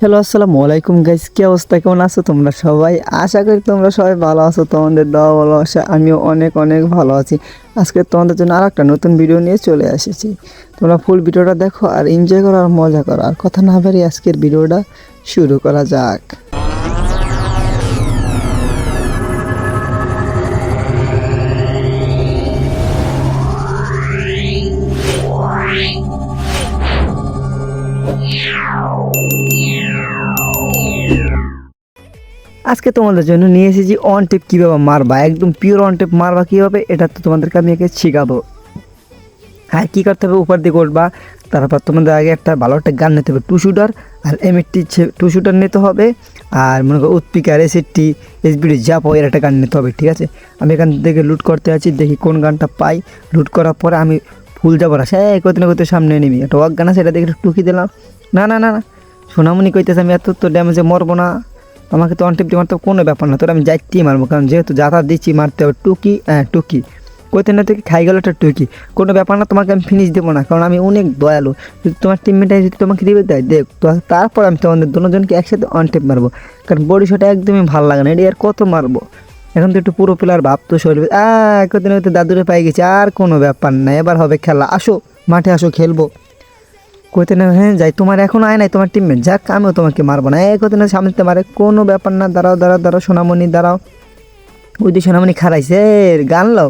Hello আসসালামু আলাইকুম guys কি অবস্থা? কেমন আছো তোমরা সবাই? আশা করি তোমরা সবাই ভালো আছো। তোমাদের দেওয়া ভালোবাসা, আমিও অনেক অনেক ভালো আছি। আজকে তোমাদের জন্য আর একটা নতুন ভিডিও নিয়ে চলে এসেছি। তোমরা ফুল ভিডিওটা দেখো আর এনজয় করো আর মজা করো। আর কথা না বেরিয়ে আজকের ভিডিওটা শুরু করা যাক। আজকে তোমাদের জন্য নিয়ে এসেছি অন টেপ কীভাবে মারবা, একদম পিওর অন টেপ মারবা কীভাবে, এটা তো তোমাদেরকে আমি আগে শেখাবো। হ্যাঁ কী করতে হবে, উপর দিকে উঠবা, তারপর তোমাদের আগে একটা ভালো একটা গান নিতে হবে টু শুটার আর এমএটি টু শুটার নিতে হবে, আর মনে করো উৎপিকার এসিটি এসবিডি যা এর একটা গান নিতে হবে, ঠিক আছে? আমি এখান থেকে লুট করতে আছি, দেখি কোন গানটা পাই। লুট করার পরে আমি ফুল যাব না সে করতে না করতে সামনে নিবি। একটা ওয়াক গান আছে, এটা দেখে টুকি দিলাম। না না না না সোনামনি কইতেছে, আমি এত তো ড্যামেজে মরবো না। আমাকে তো অনটিপ দিয়ে মারতে কোনো ব্যাপার না, তোর আমি যাইতেই মারবো, কারণ যেহেতু যাতা দিচ্ছি মারতে হবে, টুকি হ্যাঁ টুকি। কইতে না তুই খাই গেল একটা টুকি। কোনো ব্যাপার না, তোমাকে আমি ফিনিশ দেবো না, কারণ আমি অনেক দয়ালু। যদি তোমার টিমমেট যদি তোমাকে দিবে, দেয়, দেখ, তো তারপর আমি তোমাদের দুজনকে একসাথে অনটেপ মারবো। কারণ বডি শট একদমই ভালো লাগে না, এটি আর কত মারবো? এখন তো একটু পুরো প্লেয়ার ভাব তো শরীর আহ কদিন হয়তো দাদুরে পাই গেছে, আর কোনো ব্যাপার না, এবার হবে খেলা। আসো, মাঠে আসো, খেলব। কইতে না হ্যাঁ যাই, তোমার এখন আয় নাই, তোমার টিমমেট যাক, আমিও তোমাকে মারবো না। এই কইতে না, সামনে মারে, কোনো ব্যাপার না, দাঁড়াও দাঁড়াও দাঁড়াও, সোনামণি, দাঁড়াও। ওই দিয়ে সোনামণি খারাইছে গান লও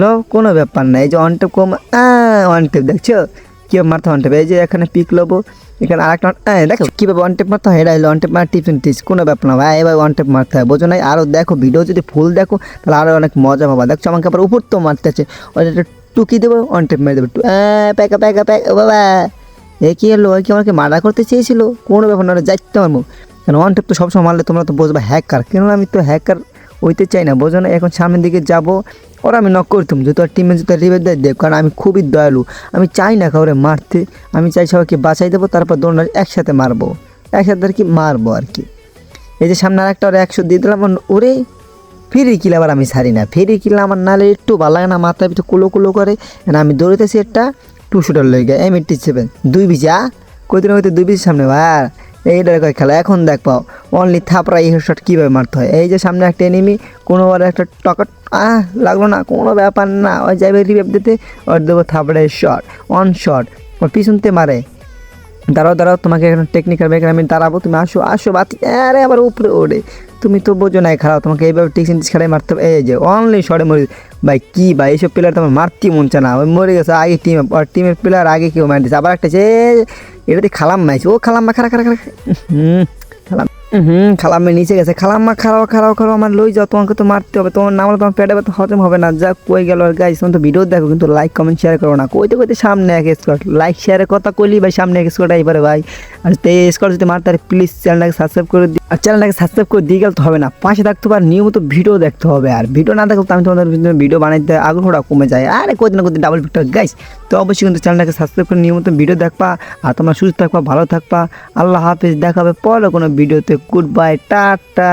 লও, কোনো ব্যাপার না, এই যে অনটেপ কম অনটেপ দেখছ? কী মারতে অনটেপ এই যে এখানে পিক লবো, এখানে আরেকটা দেখো, কীভাবে অনটেপ মারতে হয়, এটা হলো অনটেপ মার টিপস অ্যান্ড টিপস কোনো ব্যাপার না, ভাই এবার অনটেপ মারতে হয়, বোঝো নাই? আরও দেখো ভিডিও যদি ফুল দেখো, তাহলে আরও অনেক মজা পাবা। দেখছ, আমাকে আবার উপর তো মারতে আছে যে একটা টুকি দেবো অনটেপ মেরে দেবো প্যাকা প্যাকা প্যাকা বাবা। এ কি ওই কি আমাকে মার্ডার করতে চেয়েছিল? কোনো ব্যাপার না যাইতে পারব। কেন ওয়ান টেপ তো সবসময় মারলে তোমরা তো বুঝবে হ্যাকার কেন আমি তো হ্যাকার হইতে চাই না, বোঝো না? এখন সামনের দিকে যাব, ওরা আমি নক করতাম যেহেতু আর টিমে যেহেতু রিভেট দেয় দেব কারণ আমি খুবই দয়ালু। আমি চাই না কাউরে মারতে। আমি চাই সবাইকে বাঁচাই দেবো, তারপর দোনরা একসাথে মারবো। একসাথে আর কি মারবো আর কি। এই যে সামনে আরেকটা ওরা একশো দিয়ে দিলাম ওরে ফেরি কিল আবার আমি ছাড়ি না। ফেরি কিল আমার নালে একটু ভালো লাগে না, মাথায় একটু কুলো কুলো করে। আমি দৌড়িতেছি একটা টু শুটার লই গে এম এইটটি সেভেন দুই বিজা কইতে না কইতে দুই বিজের সামনে, ভাই? এইটার কয় খেলা, এখন দেখ পাও। অনলি থাপড়া এই শট কীভাবে মারতে হয়? এই যে সামনে একটা এনিমি কোনোবার একটা টকট, আহ? লাগল না, কোনো ব্যাপার না। ওই যাইবে রিভেপ দিতে, ওর দেবো থাপড়া শট অন শট ওর পিছনতে মারে। দাঁড়াও দাঁড়াও, তোমাকে এখন টেকনিক্যাল ব্যাগে আমি দাঁড়াবো, তুমি আসো আসো, বাতি, আরে আবার উপরে ওড়ে। তুমি তো বোঝো নাই খারাপ, তোমাকে এইভাবে টিকসিন ছাড়াই মারতে হবে। এই যে অনলি সরে মরে ভাই, কী ভাই, এইসব প্লেয়ার তোমার মারতেই মন চা না। মরে গেছে, আগে টিম টিমের প্লেয়ার আগে কেউ মার আবার একটা যে এটাতে খালাম মাইছে ও খালাম্মা খারা খারা খারা হুম খালাম হুম, খালাম্মা নিচে গেছে। খালাম্মা খারাও খারাও খারাও আমার লই যাও, তোমাকে তো মারতে হবে। তোমার নামলে তোমার পেটে তো হজম হবে না। যা কই গেল আর গাইস তোমার তো ভিডিও দেখো, কিন্তু লাইক কমেন্ট শেয়ার করো না। কইতে কইতে সামনে এক স্কট লাইক শেয়ারের কথা কইলি ভাই, সামনে এক স্কট আইবারে ভাই। আর তে স্কট যদি মারতে পারে প্লিজ চ্যানেলটাকে সাবস্ক্রাইব করে দিই আর চ্যানেলটাকে সাবস্ক্রাইব করে দিয়ে গেলে তো হবে না। পাশে থাকতে হবে আর নিয়মিত ভিডিও দেখতে হবে আর। ভিডিও না দেখলে তো আমি তোমাদের ভিডিও বানাইতে আগ্রহটা কমে যায়। আর কদিন না কদিন ডাবল ভিডিও গাইস তো অবশ্যই কিন্তু চ্যানেলটাকে সাবস্ক্রাইব করে নিয়মিত ভিডিও দেখবা আর তোমরা সুস্থ থাকবা, ভালো থাকবা। আল্লাহ হাফিজ। দেখাবে পরে কোনো ভিডিওতে গুড বাই টাটা।